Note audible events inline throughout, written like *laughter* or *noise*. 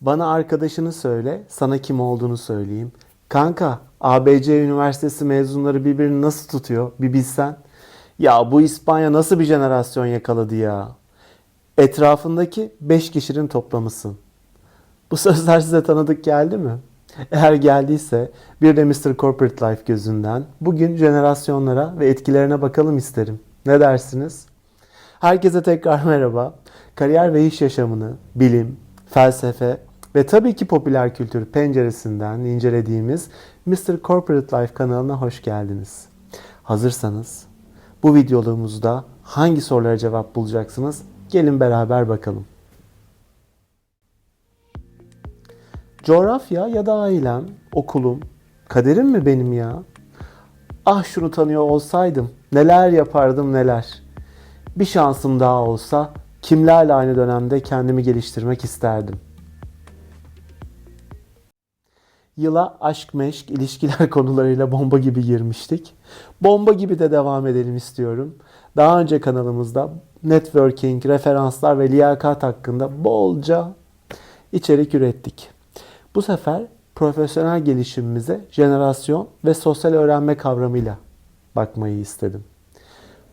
Bana arkadaşını söyle, sana kim olduğunu söyleyeyim. Kanka, ABC Üniversitesi mezunları birbirini nasıl tutuyor bir bilsen. Ya bu İspanya nasıl bir jenerasyon yakaladı ya. Etrafındaki 5 kişinin toplamısın. Bu sözler size tanıdık geldi mi? Eğer geldiyse bir de Mr. Corporate Life gözünden bugün jenerasyonlara ve etkilerine bakalım isterim. Ne dersiniz? Herkese tekrar *laughs* merhaba. Kariyer ve iş yaşamını, bilim, felsefe ve tabii ki popüler kültür penceresinden incelediğimiz Mr. Corporate Life kanalına hoş geldiniz. Hazırsanız bu videomuzda hangi sorulara cevap bulacaksınız? Gelin beraber bakalım. Coğrafya ya da ailem, okulum, kaderim mi benim ya? Ah şunu tanıyor olsaydım neler yapardım neler. Bir şansım daha olsa kimlerle aynı dönemde kendimi geliştirmek isterdim. Yıla aşk meşk ilişkiler *laughs* konularıyla bomba gibi girmiştik. Bomba gibi de devam edelim istiyorum. Daha önce kanalımızda networking, referanslar ve liyakat hakkında bolca içerik ürettik. Bu sefer profesyonel gelişimimize jenerasyon ve sosyal öğrenme kavramıyla bakmayı istedim.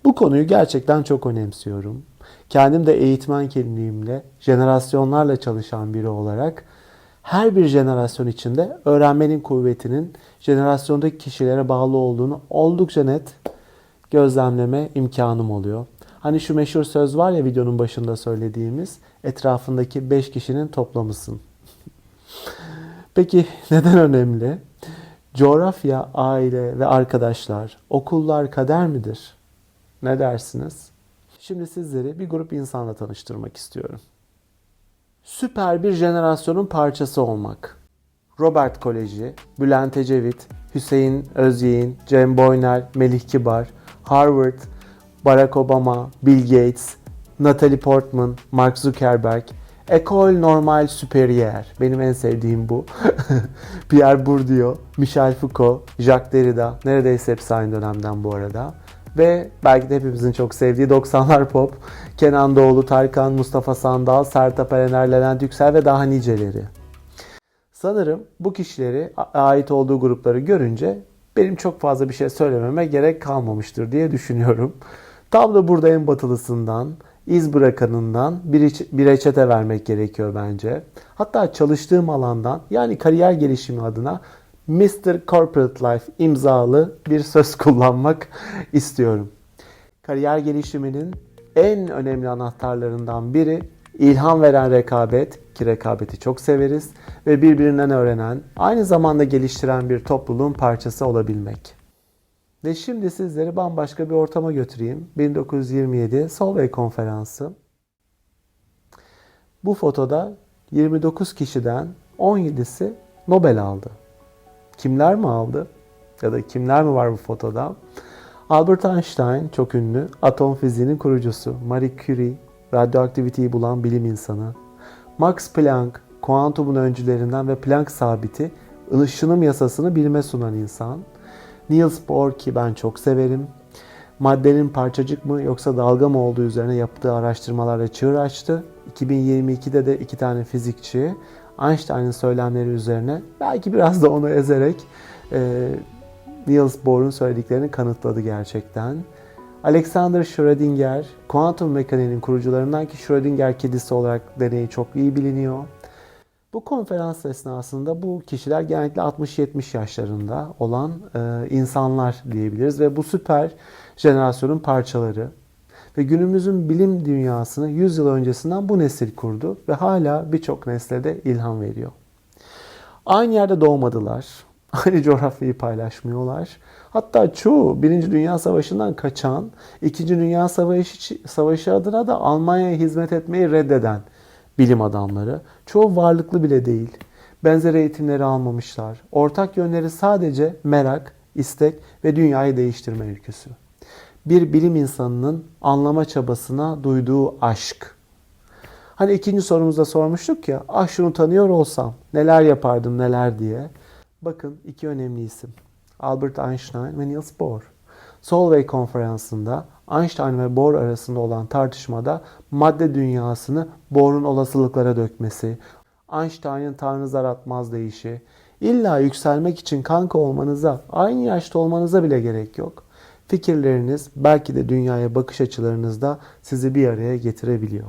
Bu konuyu gerçekten çok önemsiyorum. Kendim de eğitmen kimliğimle jenerasyonlarla çalışan biri olarak her bir jenerasyon içinde öğrenmenin kuvvetinin jenerasyondaki kişilere bağlı olduğunu oldukça net gözlemleme imkanım oluyor. Hani şu meşhur söz var ya videonun başında söylediğimiz etrafındaki 5 kişinin toplamısın. *laughs* Peki neden önemli? Coğrafya, aile ve arkadaşlar, okullar kader midir? Ne dersiniz? Şimdi sizleri bir grup insanla tanıştırmak istiyorum. Süper bir jenerasyonun parçası olmak. Robert Koleji, Bülent Ecevit, Hüseyin Özyeğin, Cem Boyner, Melih Kibar, Harvard, Barack Obama, Bill Gates, Natalie Portman, Mark Zuckerberg, École Normale Supérieure. Benim en sevdiğim bu. *laughs* Pierre Bourdieu, Michel Foucault, Jacques Derrida. Neredeyse hepsi aynı dönemden bu arada. Ve belki de hepimizin çok sevdiği 90'lar pop. Kenan Doğulu, Tarkan, Mustafa Sandal, Sertab Erener, Levent Yüksel ve daha niceleri. Sanırım bu kişileri ait olduğu grupları görünce benim çok fazla bir şey söylememe gerek kalmamıştır diye düşünüyorum. Tam da burada en batılısından, iz bırakanından bir, bir reçete vermek gerekiyor bence. Hatta çalıştığım alandan yani kariyer gelişimi adına Mr. Corporate Life imzalı bir söz *laughs* kullanmak istiyorum. Kariyer gelişiminin en önemli anahtarlarından biri ilham veren rekabet ki rekabeti çok severiz ve birbirinden öğrenen, aynı zamanda geliştiren bir topluluğun parçası olabilmek. Ve şimdi sizleri bambaşka bir ortama götüreyim. 1927 Solvay Konferansı. Bu fotoda 29 kişiden 17'si Nobel aldı. Kimler mi aldı? Ya da kimler mi var bu fotoda? Albert Einstein çok ünlü atom fiziğinin kurucusu. Marie Curie radyoaktiviteyi bulan bilim insanı. Max Planck kuantumun öncülerinden ve Planck sabiti ışınım yasasını bilime sunan insan. Niels Bohr ki ben çok severim. Maddenin parçacık mı yoksa dalga mı olduğu üzerine yaptığı araştırmalarla çığır açtı. 2022'de de iki tane fizikçi Einstein'ın söylemleri üzerine belki biraz da onu ezerek e, Niels Bohr'un söylediklerini kanıtladı gerçekten. Alexander Schrödinger, kuantum mekaniğinin kurucularından ki Schrödinger kedisi olarak deneyi çok iyi biliniyor. Bu konferans esnasında bu kişiler genellikle 60-70 yaşlarında olan e, insanlar diyebiliriz ve bu süper jenerasyonun parçaları. Ve günümüzün bilim dünyasını 100 yıl öncesinden bu nesil kurdu ve hala birçok nesle de ilham veriyor. Aynı yerde doğmadılar. *laughs* Aynı coğrafyayı paylaşmıyorlar. Hatta çoğu Birinci Dünya Savaşı'ndan kaçan, İkinci Dünya Savaşı, Savaşı adına da Almanya'ya hizmet etmeyi reddeden bilim adamları. Çoğu varlıklı bile değil. Benzer eğitimleri almamışlar. Ortak yönleri sadece merak, istek ve dünyayı değiştirme ülküsü. Bir bilim insanının anlama çabasına duyduğu aşk. Hani ikinci sorumuzda sormuştuk ya, ah şunu tanıyor olsam neler yapardım neler diye. Bakın iki önemli isim. Albert Einstein ve Niels Bohr. Solvay konferansında Einstein ve Bohr arasında olan tartışmada madde dünyasını Bohr'un olasılıklara dökmesi, Einstein'ın Tanrı zar atmaz deyişi, illa yükselmek için kanka olmanıza, aynı yaşta olmanıza bile gerek yok. Fikirleriniz belki de dünyaya bakış açılarınızda sizi bir araya getirebiliyor.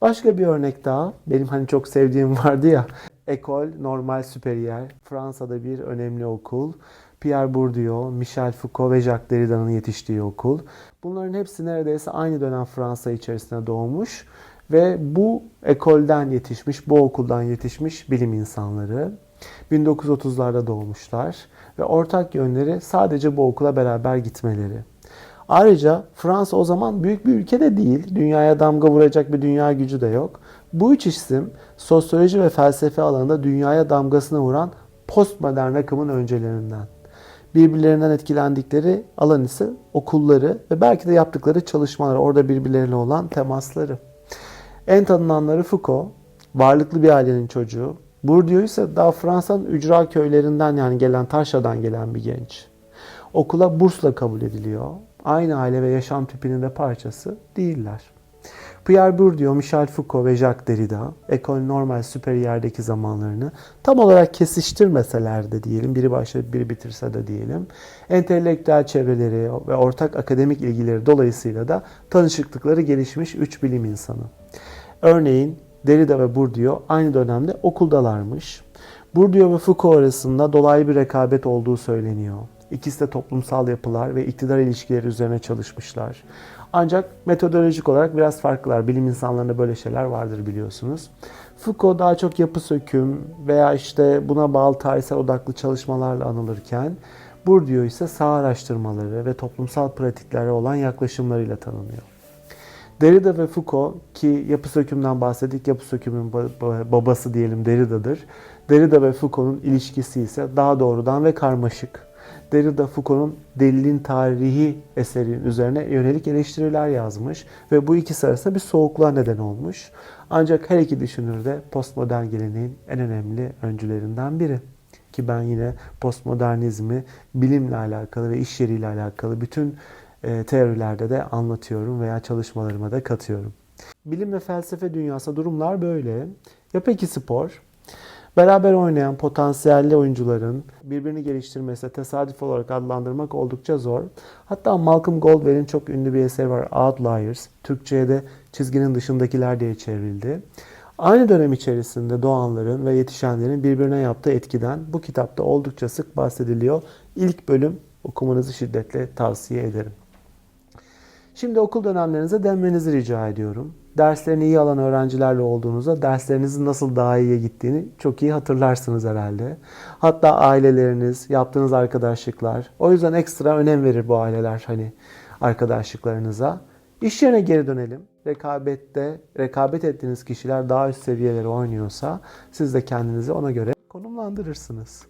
Başka bir örnek daha. Benim hani çok sevdiğim *laughs* vardı ya. École Normale Supérieure. Fransa'da bir önemli okul. Pierre Bourdieu, Michel Foucault ve Jacques Derrida'nın yetiştiği okul. Bunların hepsi neredeyse aynı dönem Fransa içerisinde doğmuş ve bu ekolden yetişmiş, bu okuldan yetişmiş bilim insanları. 1930'larda doğmuşlar ve ortak yönleri sadece bu okula beraber gitmeleri. Ayrıca Fransa o zaman büyük bir ülke de değil. Dünyaya damga vuracak bir dünya gücü de yok. Bu üç isim sosyoloji ve felsefe alanında dünyaya damgasını vuran postmodern akımın öncelerinden. Birbirlerinden etkilendikleri alan ise okulları ve belki de yaptıkları çalışmalar, orada birbirleriyle olan temasları. En tanınanları Foucault, varlıklı bir ailenin çocuğu. Bourdieu ise daha Fransa'nın ücra köylerinden yani gelen Taşra'dan gelen bir genç. Okula bursla kabul ediliyor. Aynı aile ve yaşam tipinin de parçası değiller. Pierre Bourdieu, Michel Foucault ve Jacques Derrida, École Normale Supérieur'deki zamanlarını tam olarak kesiştirmeseler de diyelim, biri başlayıp biri bitirse de diyelim, entelektüel çevreleri ve ortak akademik ilgileri dolayısıyla da tanışıklıkları gelişmiş üç bilim insanı. Örneğin Derrida ve Bourdieu aynı dönemde okuldalarmış. Bourdieu ve Foucault arasında dolaylı bir rekabet olduğu söyleniyor. İkisi de toplumsal yapılar ve iktidar ilişkileri üzerine çalışmışlar. Ancak metodolojik olarak biraz farklılar. Bilim insanlarında böyle şeyler vardır biliyorsunuz. Foucault daha çok yapı söküm veya işte buna bağlı tarihsel odaklı çalışmalarla anılırken Bourdieu ise sağ araştırmaları ve toplumsal pratiklere olan yaklaşımlarıyla tanınıyor. Derrida ve Foucault ki yapı sökümden bahsettik. Yapı sökümün babası diyelim Derrida'dır. Derrida ve Foucault'un ilişkisi ise daha doğrudan ve karmaşık. Derrida Foucault'un Delilin Tarihi eserinin üzerine yönelik eleştiriler yazmış ve bu ikisi arasında bir soğukluğa neden olmuş. Ancak her iki düşünür de postmodern geleneğin en önemli öncülerinden biri. Ki ben yine postmodernizmi bilimle alakalı ve iş yeriyle alakalı bütün teorilerde de anlatıyorum veya çalışmalarıma da katıyorum. Bilim ve felsefe dünyası durumlar böyle. Ya peki spor? Beraber oynayan potansiyelli oyuncuların birbirini geliştirmesi tesadüf olarak adlandırmak oldukça zor. Hatta Malcolm Gladwell'in çok ünlü bir eseri var Outliers. Türkçe'ye de çizginin dışındakiler diye çevrildi. Aynı dönem içerisinde doğanların ve yetişenlerin birbirine yaptığı etkiden bu kitapta oldukça sık bahsediliyor. İlk bölüm okumanızı şiddetle tavsiye ederim. Şimdi okul dönemlerinize dönmenizi rica ediyorum. Derslerini iyi alan öğrencilerle olduğunuzda derslerinizin nasıl daha iyiye gittiğini çok iyi hatırlarsınız herhalde. Hatta aileleriniz, yaptığınız arkadaşlıklar. O yüzden ekstra önem verir bu aileler hani arkadaşlıklarınıza. İş yerine geri dönelim. Rekabette, rekabet ettiğiniz kişiler daha üst seviyelere oynuyorsa siz de kendinizi ona göre konumlandırırsınız.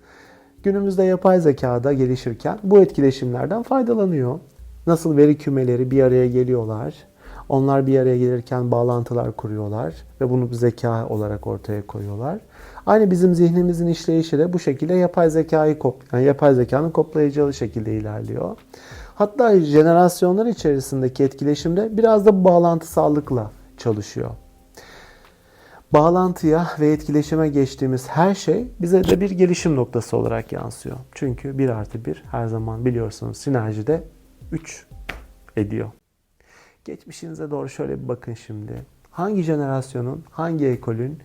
Günümüzde yapay zekada gelişirken bu etkileşimlerden faydalanıyor. Nasıl veri kümeleri bir araya geliyorlar. Onlar bir araya gelirken bağlantılar kuruyorlar ve bunu bir zeka olarak ortaya koyuyorlar. Aynı bizim zihnimizin işleyişi de bu şekilde yapay zekayı yani yapay zekanın koplayıcı şekilde ilerliyor. Hatta jenerasyonlar içerisindeki etkileşimde biraz da bağlantısallıkla çalışıyor. Bağlantıya ve etkileşime geçtiğimiz her şey bize de bir gelişim noktası olarak yansıyor. Çünkü 1 artı 1 her zaman biliyorsunuz sinerjide 3 ediyor. Geçmişinize doğru şöyle bir bakın şimdi. Hangi jenerasyonun, hangi ekolün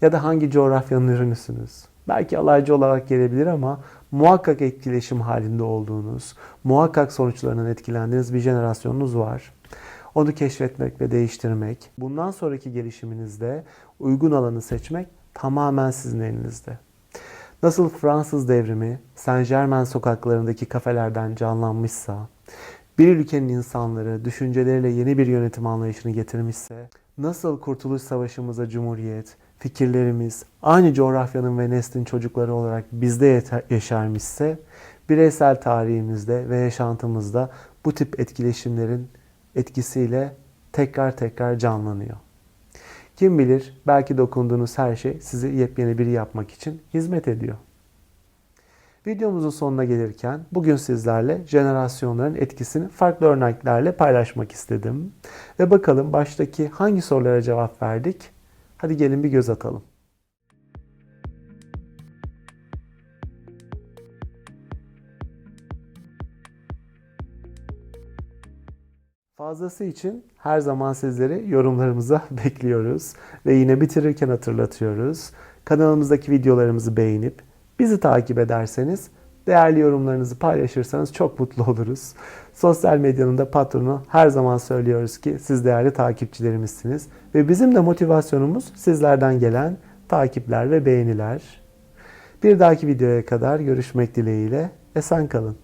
ya da hangi coğrafyanın ürünüsünüz? Belki alaycı olarak gelebilir ama muhakkak etkileşim halinde olduğunuz, muhakkak sonuçlarından etkilendiğiniz bir jenerasyonunuz var. Onu keşfetmek ve değiştirmek, bundan sonraki gelişiminizde uygun alanı seçmek tamamen sizin elinizde. Nasıl Fransız devrimi Saint Germain sokaklarındaki kafelerden canlanmışsa, bir ülkenin insanları düşünceleriyle yeni bir yönetim anlayışını getirmişse, nasıl Kurtuluş Savaşımıza Cumhuriyet, fikirlerimiz aynı coğrafyanın ve neslin çocukları olarak bizde yaşarmışsa, bireysel tarihimizde ve yaşantımızda bu tip etkileşimlerin etkisiyle tekrar tekrar canlanıyor. Kim bilir belki dokunduğunuz her şey sizi yepyeni biri yapmak için hizmet ediyor. Videomuzun sonuna gelirken bugün sizlerle jenerasyonların etkisini farklı örneklerle paylaşmak istedim. Ve bakalım baştaki hangi sorulara cevap verdik? Hadi gelin bir göz atalım. Fazlası için her zaman sizleri yorumlarımıza *laughs* bekliyoruz ve yine bitirirken hatırlatıyoruz. Kanalımızdaki videolarımızı beğenip bizi takip ederseniz değerli yorumlarınızı paylaşırsanız çok mutlu *laughs* oluruz. Sosyal medyanın da patronu her zaman söylüyoruz ki siz değerli takipçilerimizsiniz. Ve bizim de motivasyonumuz sizlerden gelen takipler ve beğeniler. Bir dahaki videoya kadar görüşmek dileğiyle esen kalın.